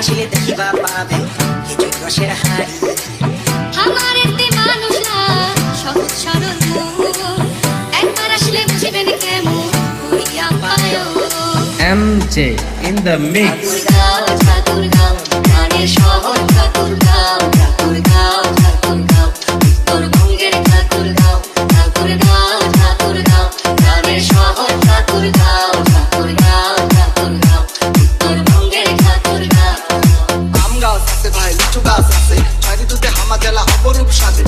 আসিলে দেখিবা পাবেন খেজুর রসের হাড়ি। আমার এতে মানুষ না সহজ সরল মন একবার আসলে বুঝবেন কেমন হইয়া পায়। MJ in the mix. Thakurgaon Thakurgaon প্রাণের শহর ঠাকুরগাঁও অপরূপ সাজে।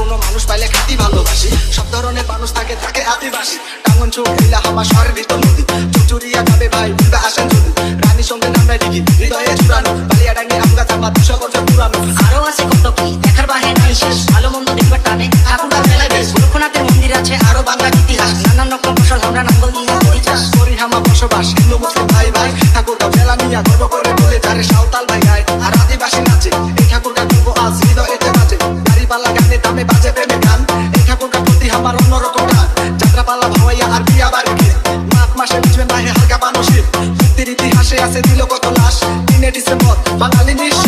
কোনো মানুষ পাইলে খাতি ভালোবাসি। সব ধরনের মানুষ থাকে থাকে আদিবাসী। টাঙ্গন চোখ দিলে হামা সর্বিত নদী চুচুরিয়া যাবে ভাই বুঝতে আসেন যদি রানী সঙ্গে নামে ডিগি হৃদয়ে চুরানো বালিয়া ডাঙ্গে আমগা চাপা দুশো বছর পুরানো। আরও আছে কত কি, দেখার বাহে নাই শেষ। ভালো মন্দ দেখবার টানে। ঠাকুরটা জেলায় বেশ। মন্দির আছে, আরও বাংলার দামে বাজে প্রেমে গান। এই প্রতি আমার অন্যরকম গান আর বিয়া মাঘ মাসে বুঝবেন হালকা মানুষের ইতিহাসে আছে দিল কত লাশ। তিনে ডিসেম্বর বাঙালি নিঃশ্বাস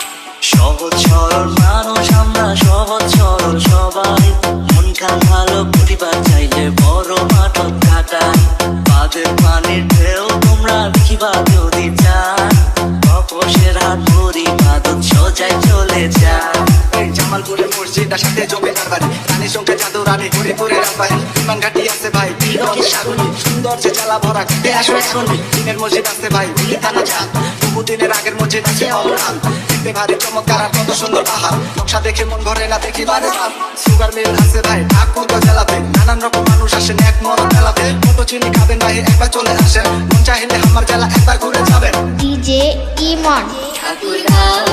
আর সাথে জমিদার বাড়ি রানী সঙ্গে জাদু রানী ঘুরে ঘুরে রাখবাই বিমান ঘাটি আছে ভাই সাগুনি সুন্দর যে চালা ভরা ঘুরে আসো এখনই। দিনের মসজিদ আছে ভাই থানা যান বহু দিনের আগের মসজিদ আছে অমরান দেখতে ভারী চমৎকার আর কত সুন্দর পাহাড়। নকশা দেখে মন ভরে না দেখি বারে বার সুগার মিল আছে ভাই ঠাকুর জেলাতে নানান রকম মানুষ আসেন এক মরণ মেলাতে কত চিনি খাবেন ভাই একবার চলে আসেন। মন চাইলে আমার জেলা একবার ঘুরে যাবেন। ডিজে ইমন। ঠাকুরগাঁও